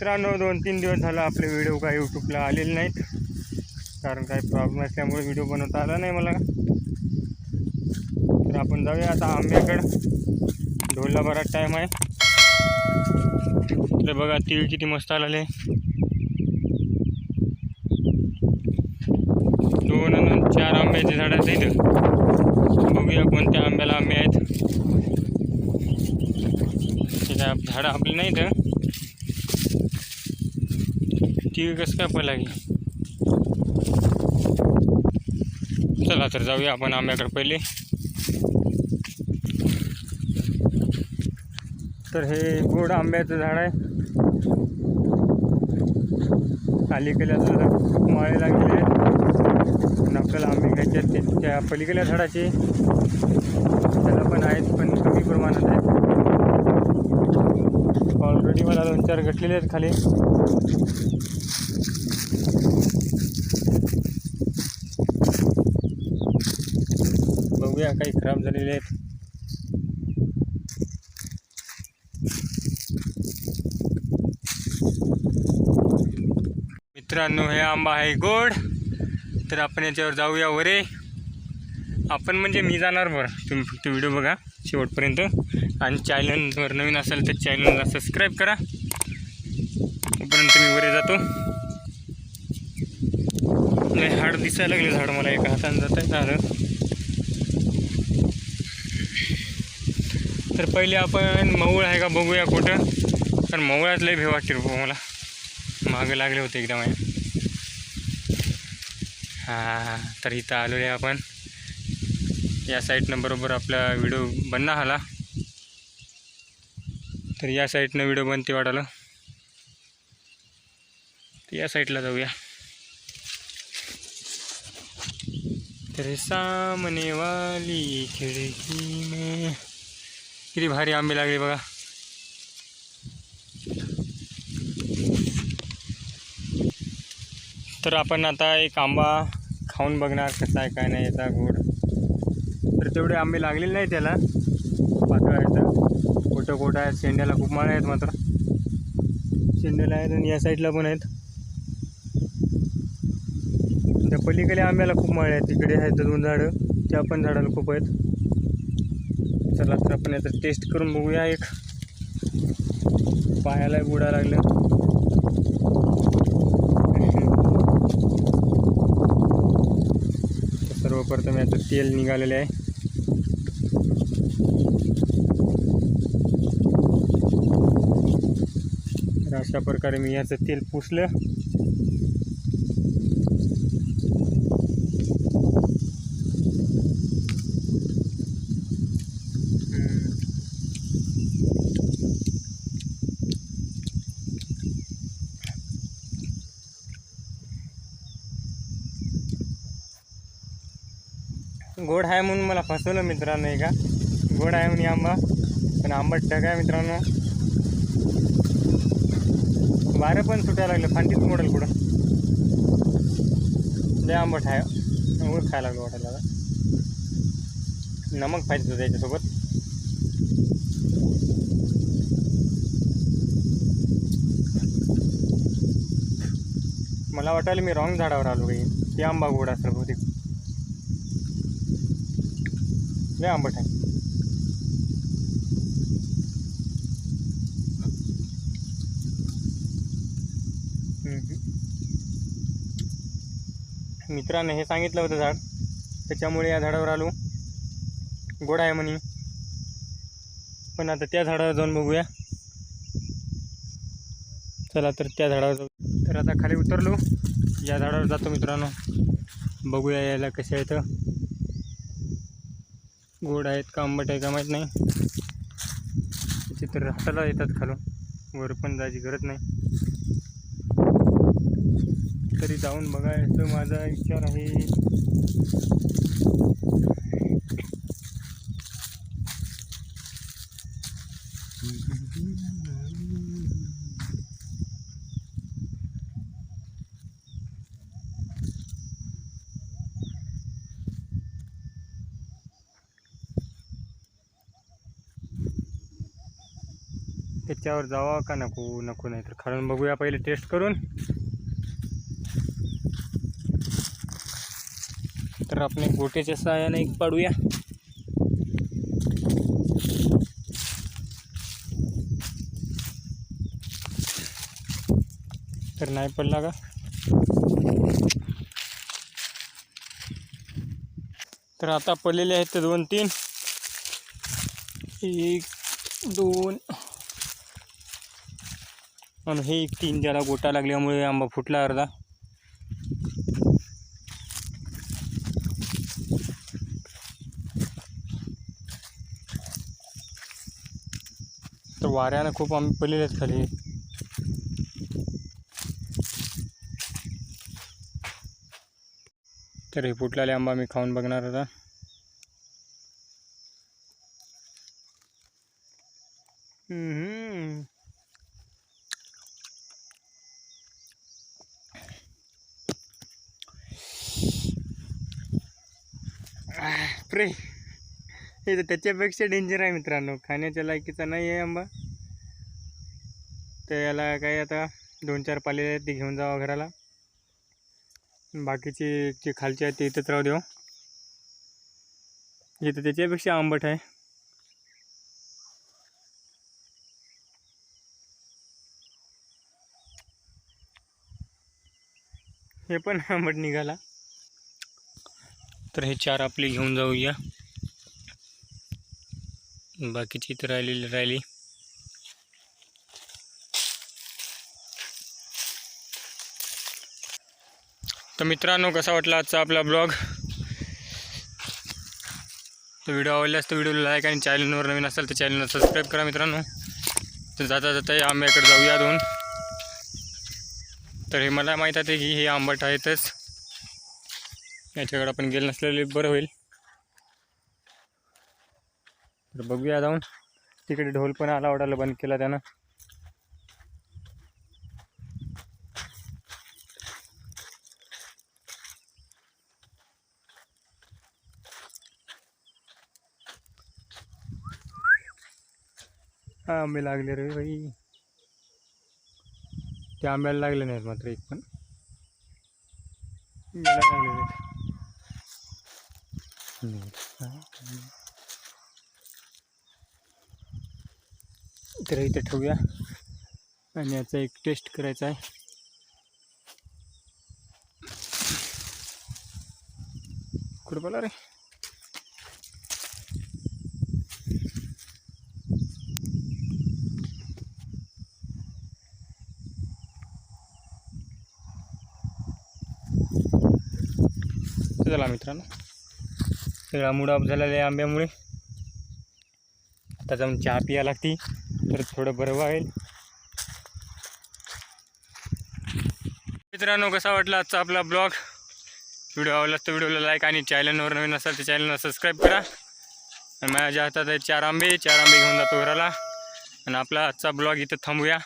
मित्रांनो दोन तीन दिवस झाला आपले व्हिडिओ काय यूट्यूबला आलेले नाहीत. कारण काही प्रॉब्लेम असल्यामुळे व्हिडिओ बनवता आला नाही मला. तर आपण जाऊया आता आंब्याकडं. ढोलला बराच टाईम आहे. तर बघा तीळ किती मस्त आलेले. दोन आणि चार आंब्याचे झाड आहेत इथं. बघूया कोणत्या आंब्याला आंबे आहेत. झाडं आपली नाही इथं ती कसं काय पहिला लागेल. चला तर जाऊया आपण आंब्याकडे पहिले. तर हे गोड आंब्याचं झाड आहे. अलीकडल्या खूप माळे लागलेले आहेत. पण आपल्याला आंबे घ्यायचे आहेत ते त्या पलीकडल्या झाडाचे. त्याला पण आहेत पण कमी प्रमाणात आहेत. ऑलरेडी मला दोन चार घटलेले आहेत खाली. बघूया काही खराब झालेले आहेत. मित्रांनो हे आंबा आहे गोड. तर आपण याच्यावर जाऊया वरे. आपण म्हणजे मी जाणार बरं. तुम्ही फक्त व्हिडिओ बघा शेवटपर्यंत. आणि चॅनलवर नवीन असेल तर चॅनलला सबस्क्राईब करा. तोपर्यंत मी वरे जातो. नाही हाड दिसायला लागले झाड मला. एका हाताने जात आहे झालं तर पहिले आपण मऊळ आहे का बघूया कुठं. कारण मऊळात लय भेव वाटते रे मला. मागं लागले होते एकदम हां तर इथं आलो आहे आपण. या साईडनं बरोबर आपला व्हिडिओ बनना आला. तर या साईडनं व्हिडिओ बनते वाटायला तर या साईडला जाऊया. तर सामने वाली खिडकी में किती भारी आंबे लागले बघा. तर आपण आता एक आंबा खाऊन बघणार कसा आहे काय नाही याचा गोड. तर तेवढे आंबे लागलेले नाही त्याला पातळ आहेत. कोटं कोटं आहेत शेंड्याला खूप माळ आहेत मात्र. शेंड्याला आहेत आणि या साईडला पण आहेत. त्या पलीकडे आंब्याला खूप माळ आहेत. तिकडे आहेत दोन झाडं. त्या पण झाडाला खूप आहेत. चला तर आपण याचं टेस्ट करून बघूया एक. पायाला उडा लागलं. सर्वप्रथम याचं तेल निघालेले आहे. तर अशा प्रकारे मी याचं तेल पुसलं. गोड आहे म्हणून मला फसवलं मित्रांनो एका गोड आहे म्हणून आंबा. पण आंबट ढग आहे मित्रांनो. वारं पण सुटायला लागलं फांटीत मोडल कुठं? लय आंबट आहे उगाच खायला लागलं वाटायला नमक पाहिजे होतं त्याच्यासोबत. मला वाटायला मी रॉंग झाडावर आलो काही ते आंबा गोड असेल बहुतेक. लय आंबट आहे. हम्म. हे सांगितलं होतं झाड. त्याच्यामुळे या झाडावर आलो. गोड आहे म्हणे. पण आता त्या झाडावर जाऊन बघूया. चला तर त्या झाडावर जाऊ. तर आता खाली उतरलो. या झाडावर जातो मित्रांनो. बघूया यायला कसे आहेत गोड आहेत का आंबट आहे का माहीत नाही. चित्र तर हाताला येतात खालून. वर पण जायची गरज नाही. तरी जाऊन बघायचं. माझा विचार आहे. त्याच्यावर जावा का नको नको नाही तर खालून बघूया पहिले टेस्ट करून. तर आपण एक गोट्याच्या सहाय्याने एक पाडूया. तर नाही पडला का? तर आता पडलेले आहेत ते दोन तीन एक दोन आणि हे एक तीन ज्याला गोटा लागल्यामुळे आंबा फुटला अर्धा. तर वाऱ्यानं खूप आंबे पडलेले आहेत खाली. तर हे फुटलेले आंबा मी खाऊन बघणार होता प्रे हे तर त्याच्यापेक्षा डेंजर आहे मित्रांनो. खाण्याच्या लायकीचा नाही आहे आंबा. तर याला काय आता दोन चार पाले आहेत ते घेऊन जावा घराला. बाकीचे जे खालचे आहेत ते इथंच राहू देऊ. हे तर त्याच्यापेक्षा आंबट आहे. हे पण आंबट निघाला. तर हे चार आपले घेऊन जाऊया. बाकीची इथं राहिलेली राहिली. तर मित्रांनो कसा वाटला आजचा आपला ब्लॉग? तर व्हिडिओ आवडल्यास तर व्हिडिओला लाईक आणि चॅनलवर नवीन असेल तर चॅनलला सबस्क्राईब करा मित्रांनो. तर जाता जाता या आंब्याकडे जाऊया दोन तर हे मला माहीत आहे की हे आंबट आहेतच. याच्याकडे आपण गेलं नसलेले बरं होईल. तर बघूया जाऊन. तिकडे ढोल पण आला ओढायला बंद केला त्यानं. हा, आंबे लागले रे बाई. ते आंब्याला लागले नाहीत मात्र एक पण. लागले तर इथे ठेवूया. आणि याचा एक टेस्ट करायचा आहे. कुठं बोला रे? चला मित्रांनो. सगळा मूड ऑफ झालेला आहे आंब्यामुळे. आता जाऊन चहा पिया लागते. तर थोडं बरं वाईल मित्रांनो कसा वाटला आजचा आपला ब्लॉग व्हिडिओ आवडला तर व्हिडिओला लाईक आणि चॅनलवर नवीन असाल तर चॅनलला सबस्क्राईब करा. आणि माझ्या हातात आहे चार आंबे. चार आंबे घेऊन जातो घराला. आणि आपला आजचा ब्लॉग इथं थांबूया.